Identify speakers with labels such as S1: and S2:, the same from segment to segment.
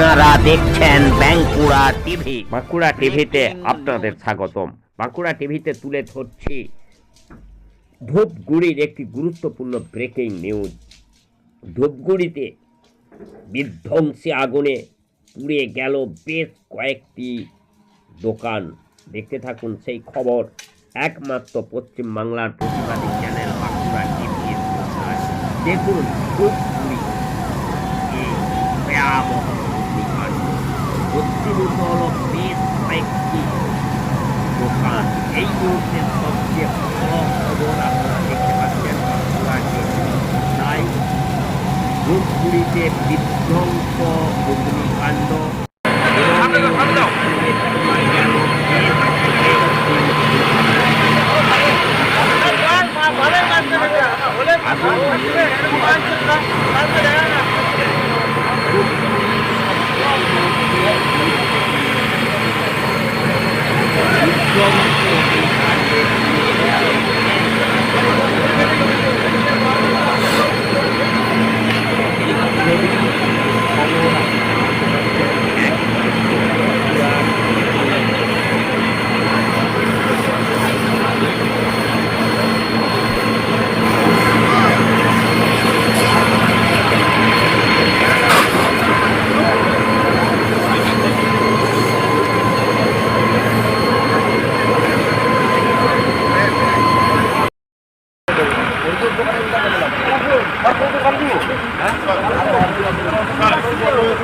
S1: আপনারা দেখছেন বাঁকুড়া টিভি।
S2: বাঁকুড়া টিভিতে আপনাদের স্বাগতম। বাঁকুড়া টিভিতে তুলে ধরছি ধূপগুড়ির একটি গুরুত্বপূর্ণ ব্রেকিং নিউজ। ধূপগুড়িতে বিধ্বংসী আগুনে পুড়ে গেল বেশ কয়েকটি দোকান। দেখতে থাকুন সেই খবর। একমাত্র পশ্চিম বাংলার প্রতিবাদী চ্যানেল বাঁকুড়া পর্দায়। দেখুন এই ভয়াবহ অগ্নিকাণ্ড বেশ কয়েকটি দোকান এই মুহূর্তে সবচেয়ে বড় খবর আপনারা দেখতে পাচ্ছেন তাই ধূপগুড়িতে বিধ্বংস অগ্নিকাণ্ড Thank you.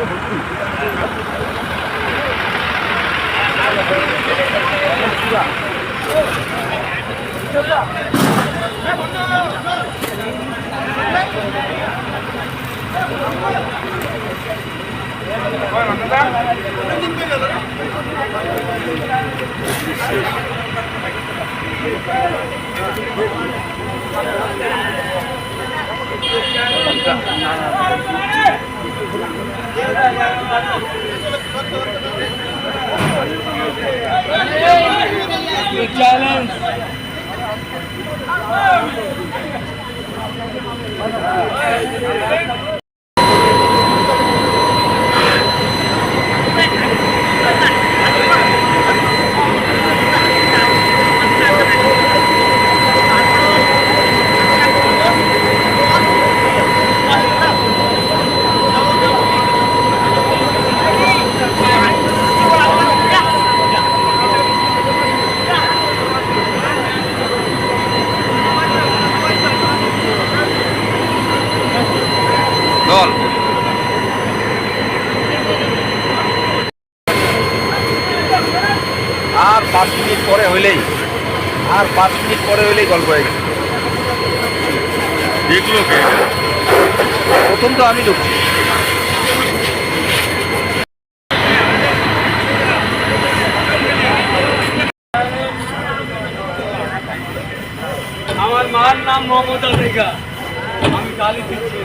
S2: Thank you. The challenge.
S3: আর পাঁচ মিনিট পরে হইলেই আর পাঁচ মিনিট পরে হইলেই গল্প হয়ে গেছে।
S4: দেখল কে?
S3: প্রথম তো আমি ঢুকছি।
S5: আমার মার নাম মমতা রেখা আমি গালি দিচ্ছি।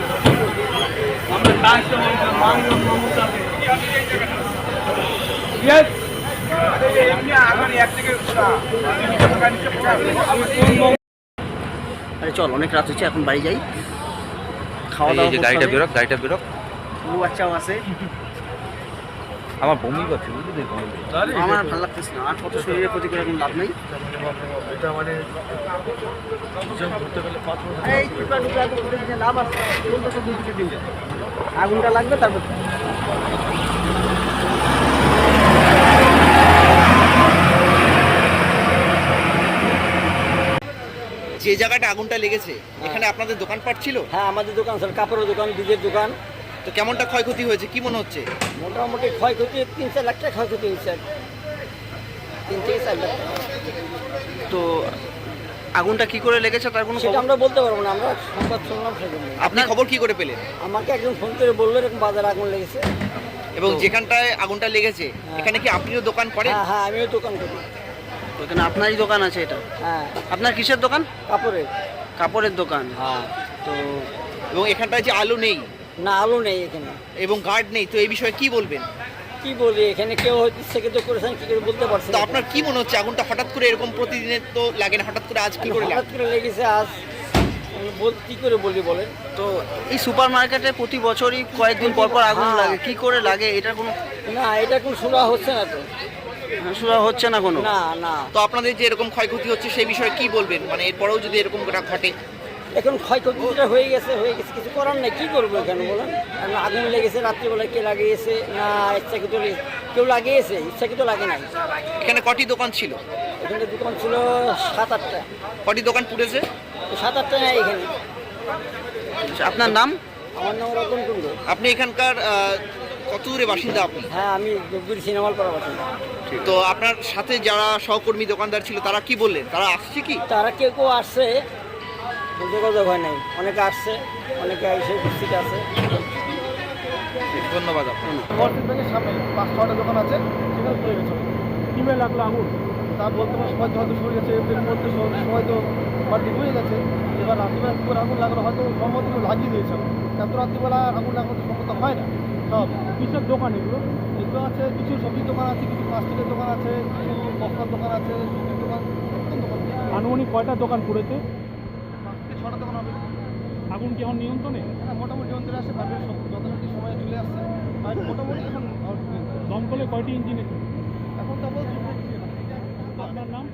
S6: আরে চল অনেক রাত হচ্ছে এখন বাড়ি যাই। খাওয়া দাওয়া
S3: গাড়িটা বেরোক গাড়িটা বেরোক।
S6: বাচ্চাও আছে।
S3: আমার বমি করছে বুঝলি
S6: আমার ভালো লাগতেছে না। আর কত শরীরের ক্ষতি করে এখন লাভ নেই? ঘুরে দিলে লাভ আছে আগুনটা লাগবে তারপর
S7: যে জায়গাটা আগুনটা লেগেছে এখানে আপনাদের দোকানপাট ছিল?
S6: হ্যাঁ আমাদের দোকান স্যার কাপড়ের দোকান বীজের দোকান।
S7: তো কেমনটা ক্ষয়ক্ষতি হয়েছে? কি মনে হচ্ছে?
S6: মোটামুটি ক্ষয়ক্ষতি তিন চার লাখ টাকা ক্ষয়ক্ষতি হয়েছে। তিন থেকে চার লাখ টাকা।
S7: তো আগুনটা কি করে লেগেছে তার কোনো
S6: সেটা
S7: খবর?
S6: আমরা বলতে পারব না আমরা সংবাদ শুনলাম সেজন্য।
S7: আপনি খবর কি করে পেলেন?
S6: আমাকে একজন ফোন করে বলল এরকম বাজারে আগুন লেগেছে।
S7: এবং যেখানটায় আগুনটা লেগেছে এখানে কি আপনিও দোকান করেন?
S6: হ্যাঁ হ্যাঁ আমিও দোকান করি।
S7: এখানে আপনারই দোকান আছে এটা?
S6: হ্যাঁ।
S7: আপনার কিসের দোকান?
S6: কাপড়ের।
S7: কাপড়ের দোকান।
S6: হ্যাঁ।
S7: তো এবং এখানটায় যে আলো নেই
S6: না আলো নেই এখানে।
S7: এবং গার্ড নেই তো এই বিষয়ে কি বলবেন?
S6: কি বলি এখানে কেউ হয়তো ইচ্ছে তো করেছেন কি করে বলতে পারছি
S7: তো আপনার কি মনে হচ্ছে আগুনটা হঠাৎ করে এরকম প্রতিদিনের তো লাগে না হঠাৎ করে আজ কি করে
S6: হঠাৎ করে লেগেছে আজ। বল কী করে বলি বলেন?
S7: তো এই সুপার মার্কেটে প্রতি বছরই কয়েকদিন পর পর আগুন লাগে কি করে লাগে এটার কোনো
S6: না এটা কোনো শোনা হচ্ছে না তো।
S7: সুরা হচ্ছে না কোনো?
S6: না না।
S7: তো আপনাদের যে এরকম ক্ষয়ক্ষতি হচ্ছে সেই বিষয়ে কি বলবেন? মানে এরপরেও যদি এরকম ঘটে।
S6: এখন ক্ষয়ক্ষতিটা হয়ে গেছে হয়ে গেছে কিছু করার নেই কী করব এখানে বলেন? কারণ আগুন লেগেছে রাত্রিবেলায় কে লাগিয়েছে? না ইচ্ছাকৃত কেউ লাগিয়েছে? ইচ্ছাকৃত লাগে নাই।
S7: এখানে কটি দোকান ছিল?
S6: এখানে দোকান ছিল সাত আটটা।
S7: কটি দোকান পুড়েছে?
S6: তো সাত আটটা নেই এখানে।
S7: আপনার নাম?
S6: আমার নাম রতন কুন্ডু।
S7: আপনি এখানকার কত দূরে বাসিন্দা আপনি?
S6: হ্যাঁ আমি যোগগুড়ি সিনেমাল পাড়া বাসিন্দা।
S7: তো আপনার সাথে যারা সহকর্মী দোকানদার ছিল তারা কি বললেন? তারা আসছে কি?
S6: তারা কেউ কেউ আসছে। যোগাযোগ হয় নাই। অনেকে আসছে অনেকে এসে উপস্থিত আছে।
S7: ধন্যবাদ আপনার
S4: সামনে পাঁচ ছটা দোকান আছে সেখানে পড়ে গেছে। কীভাবে লাগল আগুন? তা বলতে পারো সবাই তো হয়তো সরে গেছে এর মধ্যে সব- সবাই তো বাড়ি হয়ে গেছে। এবার রাত্রিবেলা করে আগুন লাগল হয়তো সম্ভবত লাগিয়ে দিয়েছে। এত রাত্রিবেলা আগুন লাগানো তো সম্ভবত হয় না। সব। কিসের দোকান এগুলো? এগুলো আছে কিছু সবজির দোকান আছে কিছু প্লাস্টিকের দোকান আছে কিছু মশলার দোকান আছে সবজির দোকান দোকান।
S8: আনুমানিক কয়টা দোকান পড়েছে?
S4: থেকে ছটা তখন হবে।
S8: আগুন কি এখন নিয়ন্ত্রণে?
S4: হ্যাঁ মোটামুটি নিয়ন্ত্রণে আসে বাইরের যথাযথ সময় চলে আসছে। আর মোটামুটি এখন
S8: দমকলে কয়টি ইঞ্জিন
S4: এখন তো
S8: আপনার নাম?